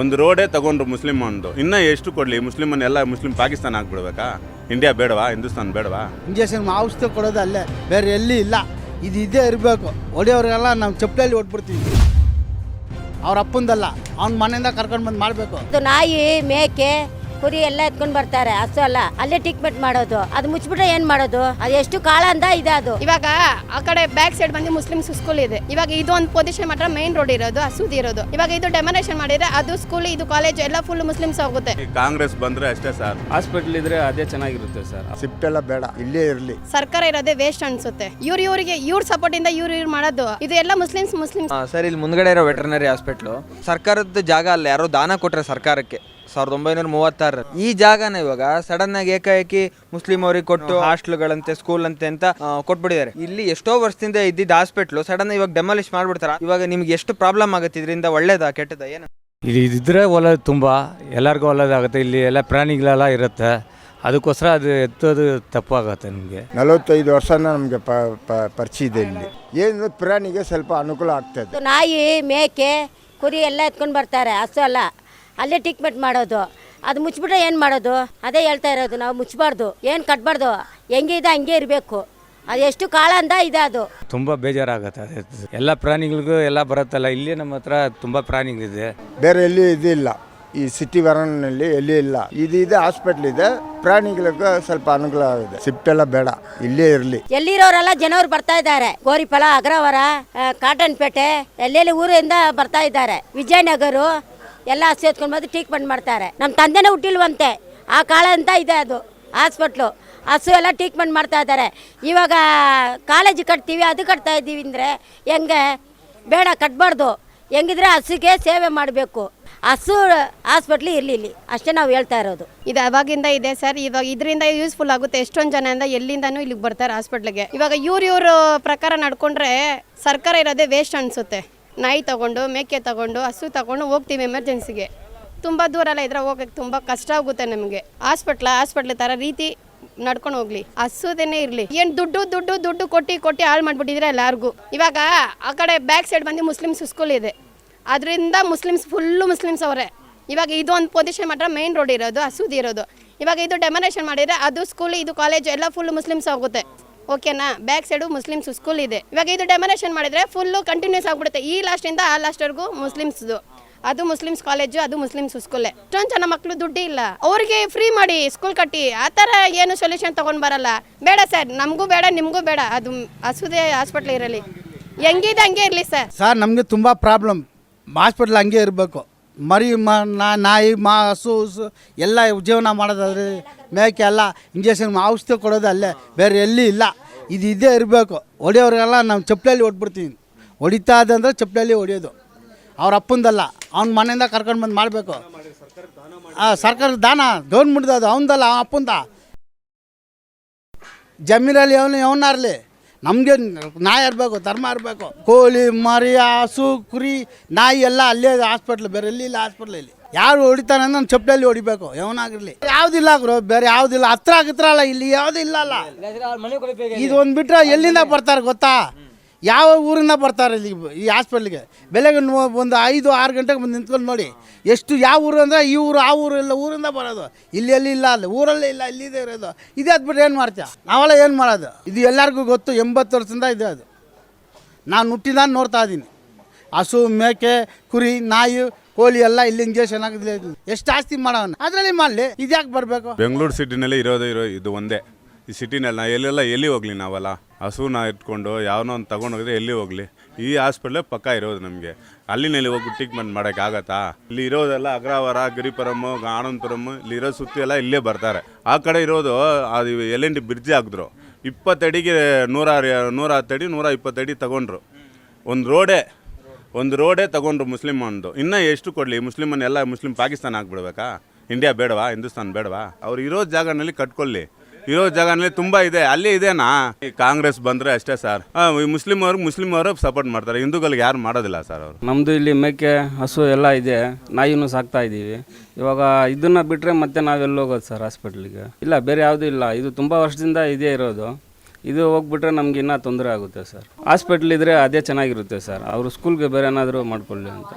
ಒಂದು ರೋಡೇ ತಗೊಂಡ್ರು ಮುಸ್ಲಿಮ್ ಒಂದು ಇನ್ನೂ ಎಷ್ಟು ಕೊಡಲಿ? ಮುಸ್ಲಿಮನ್ನೆಲ್ಲ ಮುಸ್ಲಿಂ ಪಾಕಿಸ್ತಾನ ಆಗ್ಬಿಡ್ಬೇಕಾ ಇಂಡಿಯಾ ಬೇಡವಾ? ಹಿಂದೂಸ್ತಾನ್ ಬೇಡವಾ? ಇಂಜೆಕ್ಷನ್ ಔಷಧಿ ಕೊಡೋದು ಅಲ್ಲೇ. ಬೇರೆ ಎಲ್ಲಿ ಇಲ್ಲ. ಇದು ಇದೇ ಇರಬೇಕು. ಹೊಡೆಯೋರಿಗೆಲ್ಲ ನಾವು ಚಪ್ಪಲಿ ಹೊಟ್ಬಿಡ್ತೀವಿ ಅವ್ರ ಅಪ್ಪಂದಲ್ಲ. ಅವ್ನ ಮನೆಯಿಂದ ಕರ್ಕೊಂಡು ಬಂದು ಮಾಡಬೇಕು. ಇದು ನಾಯಿ ಮೇಕೆ ಕುರಿ ಎಲ್ಲ ಎತ್ಕೊಂಡು ಬರ್ತಾರೆ. ಹಸು ಅಲ್ಲ ಅಲ್ಲೇ ಟ್ರೀಟ್ಮೆಂಟ್ ಮಾಡೋದು. ಅದು ಮುಚ್ಚಿಬಿಟ್ರೆ ಏನ್ ಮಾಡೋದು? ಅದು ಎಷ್ಟು ಕಾಳ ಅಂದ ಇದೆ ಅದು ಇವಾಗ ಆ ಕಡೆ ಬ್ಯಾಕ್ ಸೈಡ್ ಬಂದು ಮುಸ್ಲಿಮ್ಸ್ ಸ್ಕೂಲ್ ಇದೆ. ಇವಾಗ ಇದು ಒಂದು ಪೊಸಿಷನ್ ಮಾತ್ರ ಮೈನ್ ರೋಡ್ ಇರೋದು ಹಸುದ್ ಇರೋದು. ಇವಾಗ ಇದು ಡೆಮೋನೇಷನ್ ಮಾಡಿದ್ರೆ ಅದು ಸ್ಕೂಲ್ ಇದು ಕಾಲೇಜ್ ಎಲ್ಲ ಫುಲ್ ಮುಸ್ಲಿಮ್ಸ್ ಹೋಗುತ್ತೆ. ಕಾಂಗ್ರೆಸ್ ಬಂದ್ರೆ ಅಷ್ಟೇ ಸರ್. ಹಾಸ್ಪಿಟಲ್ ಇದ್ರೆ ಅದೇ ಚೆನ್ನಾಗಿರುತ್ತೆ ಸರ್. ಸಿಫ್ಟ್ ಎಲ್ಲ ಬೇಡ ಇಲ್ಲೇ ಇರಲಿ. ಸರ್ಕಾರ ಇರೋದೇ ವೇಸ್ಟ್ ಅನ್ಸುತ್ತೆ. ಇವ್ರ ಇವರಿಗೆ ಇವ್ರ ಸಪೋರ್ಟ್ ಇಂದ ಇವ್ರು ಇವ್ರು ಮಾಡೋದು. ಇದು ಎಲ್ಲ ಮುಸ್ಲಿಮ್ಸ್ ಮುಸ್ಲಿಮ್ಸ್ ಸರ್ ಇಲ್ಲಿ ಮುಂದ್ಗಡೆ ಇರೋ ವೆಟರ್ನರಿ ಹಾಸ್ಪಿಟ್ಲು ಸರ್ಕಾರದ ಜಾಗ ಅಲ್ಲ ಯಾರೋ ದಾನ ಕೊಟ್ರೆ ಸರ್ಕಾರಕ್ಕೆ. ಸಾವಿರದ ಒಂಬೈನೂರ ಮೂವತ್ತಾರ ಈ ಜಾಗನ ಇವಾಗ ಸಡನ್ ಆಗಿ ಏಕಾಏಕಿ ಮುಸ್ಲಿಂ ಅವ್ರಿಗೆ ಕೊಟ್ಟು ಹಾಸ್ಟೆಲ್ಗಳಂತೆ ಸ್ಕೂಲ್ ಅಂತೆ ಅಂತ ಆ, ಕೊಟ್ಬಿಟ್ಟಿದ್ದಾರೆ. ಇಲ್ಲಿ ಎಷ್ಟೋ ವರ್ಷದಿಂದ ಇದ್ದಿದ್ದ ಹಾಸ್ಪಿಟ್ಲು ಸಡನ್ ಇವಾಗ ಡೆಮಾಲಿಷ್ ಮಾಡ್ಬಿಡ್ತಾರ. ಇವಾಗ ನಿಮ್ಗೆ ಎಷ್ಟು ಪ್ರಾಬ್ಲಮ್ ಆಗುತ್ತೆ ಇದರಿಂದ ಒಳ್ಳೇದಾ ಕೆಟ್ಟದ ಏನು? ಇಲ್ಲಿ ಇದ್ರೆ ಒಳ್ಳೇದು ತುಂಬ. ಎಲ್ಲರಿಗೂ ಒಳ್ಳೇದಾಗುತ್ತೆ ಇಲ್ಲಿ ಎಲ್ಲ ಪ್ರಾಣಿಗಳೆಲ್ಲ ಇರುತ್ತೆ. ಅದಕ್ಕೋಸ್ಕರ ಅದು ಎತ್ತೋದು ತಪ್ಪಾಗತ್ತೆ ನಿಮಗೆ. ನಲವತ್ತೈದು ವರ್ಷನ ನಮಗೆ ಪ ಪ- ಪರಿಚಯ ಇದೆ ಇಲ್ಲಿ. ಏನು ಪ್ರಾಣಿಗೆ ಸ್ವಲ್ಪ ಅನುಕೂಲ ಆಗ್ತದೆ ನಾಯಿ ಮೇಕೆ ಕುರಿ ಎಲ್ಲ ಎತ್ಕೊಂಡು ಬರ್ತಾರೆ ಹಸು ಅಲ್ಲ ಅಲ್ಲೇ ಟ್ರೀಟ್ಮೆಂಟ್ ಮಾಡೋದು. ಅದು ಮುಚ್ಚಿಬಿಟ್ರೆ ಏನು ಮಾಡೋದು? ಅದೇ ಹೇಳ್ತಾ ಇರೋದು ನಾವು ಮುಚ್ಚಬಾರ್ದು ಏನು ಕಟ್ಬಾರ್ದು? ಇದೆ ಹಂಗೆ ಇರಬೇಕು. ಅದು ಎಷ್ಟು ಕಾಳ ಅಂದ ಇದೆ ಅದು. ತುಂಬ ಬೇಜಾರಾಗುತ್ತೆ ಅದು. ಎಲ್ಲ ಪ್ರಾಣಿಗಳಿಗೂ ಎಲ್ಲ ಬರುತ್ತಲ್ಲ ಇಲ್ಲಿ ನಮ್ಮ ಹತ್ರ ತುಂಬ ಪ್ರಾಣಿಗಳಿದೆ. ಬೇರೆ ಎಲ್ಲಿ ಇದಿಲ್ಲ ಈ ಸಿಟಿ ವರನಲ್ಲಿ ಎಲ್ಲಿ ಇಲ್ಲ. ಇದು ಇದೆ ಹಾಸ್ಪಿಟ್ಲ್ ಇದೆ. ಪ್ರಾಣಿಗಳಿಗೂ ಸ್ವಲ್ಪ ಅನುಕೂಲ ಆಗಿದೆ. ಶಿಫ್ಟ್ ಎಲ್ಲ ಬೇಡ ಇಲ್ಲೇ ಇರಲಿ. ಎಲ್ಲಿರೋರೆಲ್ಲ ಜನರು ಬರ್ತಾ ಇದ್ದಾರೆ. ಗೋರಿಫಲ ಅಗ್ರವರ ಆ, ಕಾಟನ್ ಪೇಟೆ ಎಲ್ಲೆಲ್ಲಿ ಊರಿಂದ ಬರ್ತಾ ಇದ್ದಾರೆ. ವಿಜಯನಗರ ಎಲ್ಲ ಸೇರ್ಕೊಂಡು ಬಂದು ಟ್ರೀಟ್ಮೆಂಟ್ ಮಾಡ್ತಾರೆ. ನಮ್ಮ ತಂದೆನೇ ಹುಟ್ಟಿಲ್ವಂತೆ. ಆ ಕಾಳ ಅಂತ ಇದೆ ಅದು ಹಾಸ್ಪಿಟ್ಲು ಹಸು ಎಲ್ಲ ಟ್ರೀಟ್ಮೆಂಟ್ ಮಾಡ್ತಾ ಇದ್ದಾರೆ. ಇವಾಗ ಕಾಲೇಜ್ ಕಟ್ತೀವಿ, ಅದು ಕಟ್ತಾ ಇದ್ದೀವಿ ಅಂದರೆ ಹೆಂಗೆ? ಬೇಡ, ಕಟ್ಬಾರ್ದು. ಹೆಂಗಿದ್ರೆ ಹಸುಗೆ ಸೇವೆ ಮಾಡಬೇಕು. ಹಸು ಹಾಸ್ಪಿಟ್ಲ್ ಇರಲಿಲ್ಲ. ಅಷ್ಟೇ ನಾವು ಹೇಳ್ತಾ ಇರೋದು. ಇದು ಅವಾಗಿಂದ ಇದೆ ಸರ್. ಇವಾಗ ಇದರಿಂದ ಯೂಸ್ಫುಲ್ ಆಗುತ್ತೆ. ಎಷ್ಟೊಂದು ಜನ ಎಲ್ಲಿಂದನೂ ಇಲ್ಲಿಗೆ ಬರ್ತಾರೆ ಹಾಸ್ಪಿಟ್ಲಿಗೆ ಇವಾಗ ಇವ್ರ ಇವ್ರ ಪ್ರಕಾರ ನಡ್ಕೊಂಡ್ರೆ ಸರ್ಕಾರ ಇರೋದೇ ವೇಸ್ಟ್ ಅನಿಸುತ್ತೆ. ನಾಯಿ ತಗೊಂಡು, ಮೇಕೆ ತಗೊಂಡು, ಹಸು ತಗೊಂಡು ಹೋಗ್ತೀವಿ ಎಮರ್ಜೆನ್ಸಿಗೆ ತುಂಬ ದೂರ ಎಲ್ಲ ಇದ್ರೆ ಹೋಗಕ್ಕೆ ತುಂಬ ಕಷ್ಟ ಆಗುತ್ತೆ ನಮಗೆ. ಹಾಸ್ಪಿಟ್ಲ ಹಾಸ್ಪಿಟ್ಲ್ ಥರ ರೀತಿ ನಡ್ಕೊಂಡು ಹೋಗ್ಲಿ. ಹಸುದೇನೆ ಇರಲಿ. ಏನು ದುಡ್ಡು ದುಡ್ಡು ದುಡ್ಡು ಕೊಟ್ಟು ಕೊಟ್ಟು ಹಾಳು ಮಾಡಿಬಿಟ್ಟಿದ್ರೆ ಎಲ್ಲರಿಗೂ. ಇವಾಗ ಆ ಕಡೆ ಬ್ಯಾಕ್ ಸೈಡ್ ಬಂದು ಮುಸ್ಲಿಮ್ಸ್ ಸ್ಕೂಲ್ ಇದೆ. ಅದರಿಂದ ಮುಸ್ಲಿಮ್ಸ್ ಫುಲ್ಲು ಮುಸ್ಲಿಮ್ಸ್ ಅವರೇ. ಇವಾಗ ಇದು ಒಂದು ಪೊಸಿಷನ್ ಮಾತ್ರ ಮೈನ್ ರೋಡ್ ಇರೋದು ಹಸುದಿರೋದು ಇವಾಗ ಇದು ಡೆಮೊನೇಷನ್ ಮಾಡಿದ್ರೆ ಅದು ಸ್ಕೂಲ್ ಇದು ಕಾಲೇಜ್ ಎಲ್ಲ ಫುಲ್ ಮುಸ್ಲಿಮ್ಸ್ ಹೋಗುತ್ತೆ ಓಕೆನಾ? ಬ್ಯಾಕ್ ಸೈಡು ಮುಸ್ಲಿಮ್ಸ್ ಸ್ಕೂಲ್ ಇದೆ. ಇವಾಗ ಇದು ಡೆಮನೇಷನ್ ಮಾಡಿದರೆ ಫುಲ್ಲು ಕಂಟಿನ್ಯೂಸ್ ಆಗಿಬಿಡುತ್ತೆ. ಈ ಲಾಸ್ಟಿಂದ ಆ ಲಾಸ್ಟ್ವರೆಗೂ ಮುಸ್ಲಿಮ್ಸ್ದು ಅದು ಮುಸ್ಲಿಮ್ಸ್ ಕಾಲೇಜು ಅದು ಮುಸ್ಲಿಮ್ಸ್ ಸ್ಕೂಲೇ ಇಷ್ಟೊಂದು ಜನ ಮಕ್ಕಳು ದುಡ್ಡು ಇಲ್ಲ. ಅವ್ರಿಗೆ ಫ್ರೀ ಮಾಡಿ ಸ್ಕೂಲ್ ಕಟ್ಟಿ. ಆ ಥರ ಏನು ಸೊಲ್ಯೂಷನ್ ತೊಗೊಂಡು ಬರಲ್ಲ. ಬೇಡ ಸರ್ ನಮಗೂ ಬೇಡ, ನಿಮಗೂ ಬೇಡ. ಅದು ಹಸುದೇ ಹಾಸ್ಪಿಟ್ಲ್ ಇರಲಿ. ಹೆಂಗಿದೆ ಹಂಗೆ ಇರಲಿ ಸರ್ ಸರ್ ನಮಗೆ ತುಂಬ ಪ್ರಾಬ್ಲಮ್ ಹಾಸ್ಪಿಟ್ಲ್ ಹಂಗೆ ಇರಬೇಕು. ಮರಿ, ಮ ನಾಯಿ, ಮಾ, ಹಸು ಹಸು ಎಲ್ಲ ಜೀವನ ಮಾಡೋದಾದ್ರೆ ಮೇಕೆ ಎಲ್ಲ ಇಂಜೆಕ್ಷನ್ ಔಷಧಿ ಕೊಡೋದು ಅಲ್ಲೇ. ಬೇರೆ ಎಲ್ಲಿ ಇಲ್ಲ. ಇದು ಇದೇ ಇರಬೇಕು. ಹೊಡೆಯೋರಿಗೆಲ್ಲ ನಾವು ಚಪ್ಪಲಲ್ಲಿ ಹೊಡ್ಬಿಡ್ತೀನಿ. ಹೊಡಿತಾ ಇದ್ದಂದ್ರೆ ಚಪ್ಪಲಲ್ಲಿ ಹೊಡೆಯೋದು. ಅವ್ರ ಅಪ್ಪಂದಲ್ಲ. ಅವ್ನ ಮನೆಯಿಂದ ಕರ್ಕೊಂಡು ಬಂದು ಮಾಡಬೇಕು. ಹಾಂ ಸರ್ಕಾರದ ದಾನ ಗೌರ್ಮೆಂಟ್ದು ಅದು ಅವನದಲ್ಲ, ಅವನ ಅಪ್ಪಂದ. ಜಮೀನಲ್ಲಿ ಅವನು ಅವನಾರ್ಲಿ ನಮಗೆ ನಾಯಿ ಇರಬೇಕು ಧರ್ಮ ಇರಬೇಕು ಕೋಳಿ ಮರಿ ಹಸು ಕುರಿ ನಾಯಿ ಎಲ್ಲ ಅಲ್ಲೇ ಹಾಸ್ಪಿಟ್ಲ್ ಬೇರೆ ಎಲ್ಲಿ ಇಲ್ಲ ಹಾಸ್ಪಿಟ್ಲ್ ಇಲ್ಲಿ ಯಾರು ಹೊಡಿತಾನೆ ಅಂದ್ರೆ ಚಪ್ಪಲಲ್ಲಿ ಹೊಡಿಬೇಕು ಯಾವನಾಗಿರ್ಲಿ ಯಾವ್ದಿಲ್ಲ ಗುರು ಬೇರೆ ಯಾವ್ದಿಲ್ಲ ಹತ್ರ ಹತ್ರ ಅಲ್ಲ ಇಲ್ಲಿ ಯಾವುದು ಇಲ್ಲ ಅಲ್ಲ ಇದೊಂದು ಬಿಟ್ರೆ ಎಲ್ಲಿಂದ ಬರ್ತಾರೆ ಗೊತ್ತಾ ಯಾವ ಊರಿಂದ ಬರ್ತಾರೆ ಇಲ್ಲಿ ಈ ಹಾಸ್ಪಿಟ್ಲಿಗೆ ಬೆಳಗ್ಗೆ ಒಂದು ಐದು, ಆರು ಗಂಟೆಗೆ ಬಂದು ನಿಂತ್ಕೊಂಡು ನೋಡಿ. ಎಷ್ಟು ಯಾವ ಊರು ಅಂದರೆ ಈ ಊರು, ಆ ಊರು ಇಲ್ಲ ಊರಿಂದ ಬರೋದು. ಇಲ್ಲಿ ಎಲ್ಲಿ ಇಲ್ಲ, ಅಲ್ಲಿ ಊರಲ್ಲೇ ಇಲ್ಲ ಇಲ್ಲಿದೆ ಇರೋದು. ಇದೇ ಅದ್ಬಿಟ್ಟು ಏನು ಮಾಡ್ತೀಯ? ನಾವೆಲ್ಲ ಏನು ಮಾಡೋದು? ಇದು ಎಲ್ಲರಿಗೂ ಗೊತ್ತು, ಎಂಬತ್ತು ವರ್ಷದಿಂದ ಇದೆ ಅದು. ನಾನು ಹುಟ್ಟಿದ ನೋಡ್ತಾ ಇದ್ದೀನಿ. ಹಸು, ಮೇಕೆ, ಕುರಿ, ನಾಯಿ, ಕೋಳಿ ಎಲ್ಲ ಇಲ್ಲಿ ಇಂಜೆಕ್ಷನ್ ಆಗಿದೆ ಎಷ್ಟು ಆಸ್ತಿ ಮಾಡೋಣ ಅದರಲ್ಲಿ ಮಾಡಲಿ. ಇದ್ಯಾಕೆ ಬರಬೇಕು? ಬೆಂಗಳೂರು ಸಿಟಿನಲ್ಲಿ ಇರೋದು ಇರೋ ಇದು ಒಂದೇ. ಈ ಸಿಟಿನಲ್ಲಿ ನಾ ಎಲ್ಲೆಲ್ಲ ಎಲ್ಲಿ ಹೋಗ್ಲಿ ನಾವೆಲ್ಲ? ಹಸುನ ಇಟ್ಕೊಂಡು ಯಾವನೋ ಒಂದು ತಗೊಂಡೋಗಿದ್ರೆ ಎಲ್ಲಿ ಹೋಗಲಿ? ಈ ಹಾಸ್ಪಿಟ್ಲೇ ಪಕ್ಕ ಇರೋದು ನಮಗೆ. ಅಲ್ಲಿನಲ್ಲಿ ಹೋಗಿ ಟ್ರೀಟ್ಮೆಂಟ್ ಮಾಡೋಕ್ಕಾಗತ್ತಾ ಇಲ್ಲಿ ಇರೋದೆಲ್ಲ ಅಗ್ರಾವರ ಗಿರಿಪುರಮು ಆನಂದಪುರಮ್ ಇಲ್ಲಿ ಇರೋ ಸುತ್ತಿ ಎಲ್ಲ ಇಲ್ಲೇ ಬರ್ತಾರೆ. ಆ ಕಡೆ ಇರೋದು, ಅದು ಎಲ್ ಎನ್ ಡಿ ಬ್ರಿಡ್ಜ್ ಹಾಕಿದ್ರು. ಇಪ್ಪತ್ತಡಿಗೆ ನೂರ ನೂರ ಹತ್ತಡಿ ನೂರ ಇಪ್ಪತ್ತಡಿ ತಗೊಂಡ್ರು. ಒಂದು ರೋಡೇ ಒಂದು ರೋಡೇ ತಗೊಂಡ್ರು ಮುಸ್ಲಿಮ್ ಅಂದು ಇನ್ನೂ ಎಷ್ಟು ಕೊಡಲಿ? ಮುಸ್ಲಿಮನ್ನೆಲ್ಲ ಮುಸ್ಲಿಂ ಪಾಕಿಸ್ತಾನ ಹಾಕ್ಬಿಡ್ಬೇಕಾ? ಇಂಡಿಯಾ ಬೇಡವಾ? ಹಿಂದೂಸ್ತಾನ್ ಬೇಡವಾ? ಅವ್ರು ಇರೋ ಜಾಗನಲ್ಲಿ ಕಟ್ಕೊಳ್ಳಿ. ಇರೋ ಜಾಗನಲ್ಲಿ ತುಂಬಾ ಇದೆ, ಅಲ್ಲಿ ಇದೆನಾ? ಈ ಕಾಂಗ್ರೆಸ್ ಬಂದ್ರೆ ಅಷ್ಟೇ ಸರ್ ಮುಸ್ಲಿಂ ಅವರು ಮುಸ್ಲಿಂ ಅವರು ಸಪೋರ್ಟ್ ಮಾಡ್ತಾರೆ. ಹಿಂದೂಗಳಿಗೆ ಯಾರು ಮಾಡೋದಿಲ್ಲ ಸರ್ ಅವರು. ನಮ್ಮದು ಇಲ್ಲಿ ಮೇಕೆ, ಹಸು ಎಲ್ಲ ಇದೆ. ನಾಯಿನೂ ಸಾಕ್ತಾ ಇದ್ದೀವಿ. ಇವಾಗ ಇದನ್ನ ಬಿಟ್ಟರೆ ಮತ್ತೆ ನಾವೆಲ್ಲ ಹೋಗೋದು ಸರ್ ಹಾಸ್ಪಿಟ್ಲಿಗೆ ಇಲ್ಲ, ಬೇರೆ ಯಾವುದೂ ಇಲ್ಲ. ಇದು ತುಂಬ ವರ್ಷದಿಂದ ಇದೇ ಇರೋದು. ಇದು ಹೋಗ್ಬಿಟ್ರೆ ನಮ್ಗೆ ಇನ್ನೂ ತೊಂದರೆ ಆಗುತ್ತೆ ಸರ್ ಹಾಸ್ಪಿಟ್ಲ್ ಇದ್ದರೆ ಅದೇ ಚೆನ್ನಾಗಿರುತ್ತೆ ಸರ್ ಅವರು ಸ್ಕೂಲ್ಗೆ ಬೇರೆ ಏನಾದರೂ ಮಾಡ್ಕೊಳ್ಳಿ ಅಂತ.